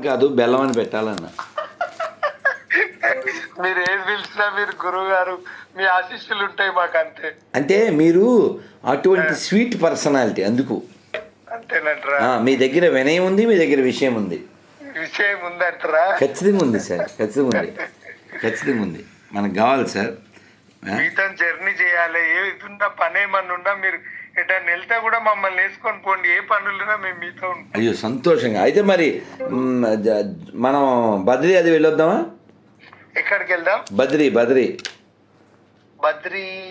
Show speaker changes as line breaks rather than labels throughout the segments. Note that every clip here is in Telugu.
కాదు బెల్లం అని పెట్టాలన్న.
మీరు ఏది పిలిచినా మీరు గురువు గారు మీ ఆశీస్సులు ఉంటాయి మాకు అంతే
అంటే మీరు అటువంటి స్వీట్ పర్సనాలిటీ అందుకు.
అంతేనంటారా.
మీ దగ్గర వినయం ఉంది మీ దగ్గర విషయం ఉంది.
విషయం ఉందంటారా.
ఖచ్చితంగా ఉంది సార్. ఖచ్చితంగా ఉంది. ఖచ్చితంగా ఉంది. మనకు కావాలి సార్?
మీతో జర్నీ చేయాలి. ఏ పని ఏమన్నా ఉన్నా మీరు? ఎటన్నా వెళ్తే కూడా మమ్మల్ని వేసుకొని పోండి ఏ పనులున్నా మేము మీతో ఉంటాం.
అయ్యో సంతోషంగా. అయితే మరి మ్, జ- మనం బద్రీ అది వెళ్ళొద్దామా?
ఎక్కడికి వెళ్దాం?
బద్రీ బద్రీ.
బద్రీ.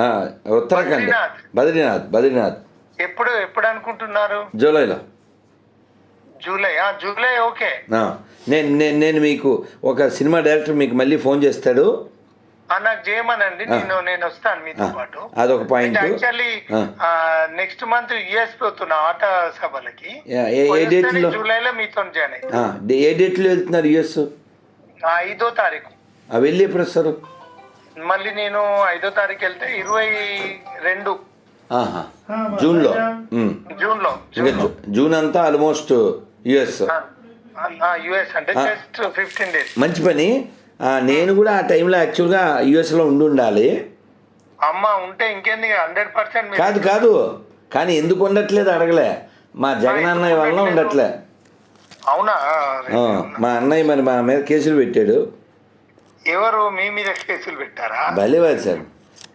ఆ, ఉత్తరాఖండ్.
బద్రీనాథ్.
బద్రీనాథ్ బద్రీనాథ్.
ఎప్పుడు ఎప్పుడు అనుకుంటున్నారు?
జూలైలో.
జూలై ఆ జూలై ఓకే.
ఆ, నేను నేను నేను మీకు ఒక సినిమా డైరెక్టర్ మీకు మళ్ళీ ఫోన్ చేస్తాడు.
నాకు చేయమనండి. నేను నేను వస్తాను మీతో పాటు.
అదొక పాయింట్
యాక్చువల్లీ
ఆ.
నెక్స్ట్ మంత్ యుఎస్ పోతున్నా ఆట సభలకి
ఏ- డేట్లో
జూలైలో మీతో జాయిన్
ఏ డేట్లో వెళ్తున్నారు యుఎస్
ఆ, ఐదో తారీఖు.
వెళ్ళి ఎప్పుడు వస్తారు?
మళ్ళీ నేను ఐదో తారీఖు వెళ్తే ఇరవై రెండు.
జూన్లో ఇంకా జూ- జూన్ అంతా ఆల్మోస్ట్ యుఎస్
యుఎస్ అంటే. జస్ట్ ఫిఫ్టీన్ డేస్
మంచి పని. నేను కూడా ఆ టైంలో యాక్చువల్గా యుఎస్లో ఉండి ఉండాలి.
అమ్మ ఉంటే ఇంకేంది హండ్రెడ్ పర్సెంట్
కాదు కాదు. కానీ ఎందుకు ఉండట్లేదు అడగలే. మా జగన్ అన్నయ్య వల్ల ఉండట్లే.
అవునా?
మా అన్నయ్య మరి మా మీద కేసులు పెట్టాడు.
ఎవరు? మీ మీద కేసులు పెట్టారా?
భలేవారు సార్.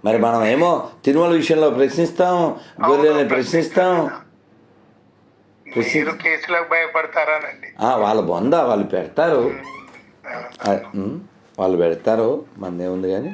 మరి మనం ఏమో తిరుమల విషయంలో ప్రశ్నిస్తాం గొర్రెల్ని ప్రశ్నిస్తాం.
కేసులకు భయపడతారానండి.
వాళ్ళ బొంద వాళ్ళు పెడతారు. వాళ్ళు పెడతారు మనదేముంది కానీ.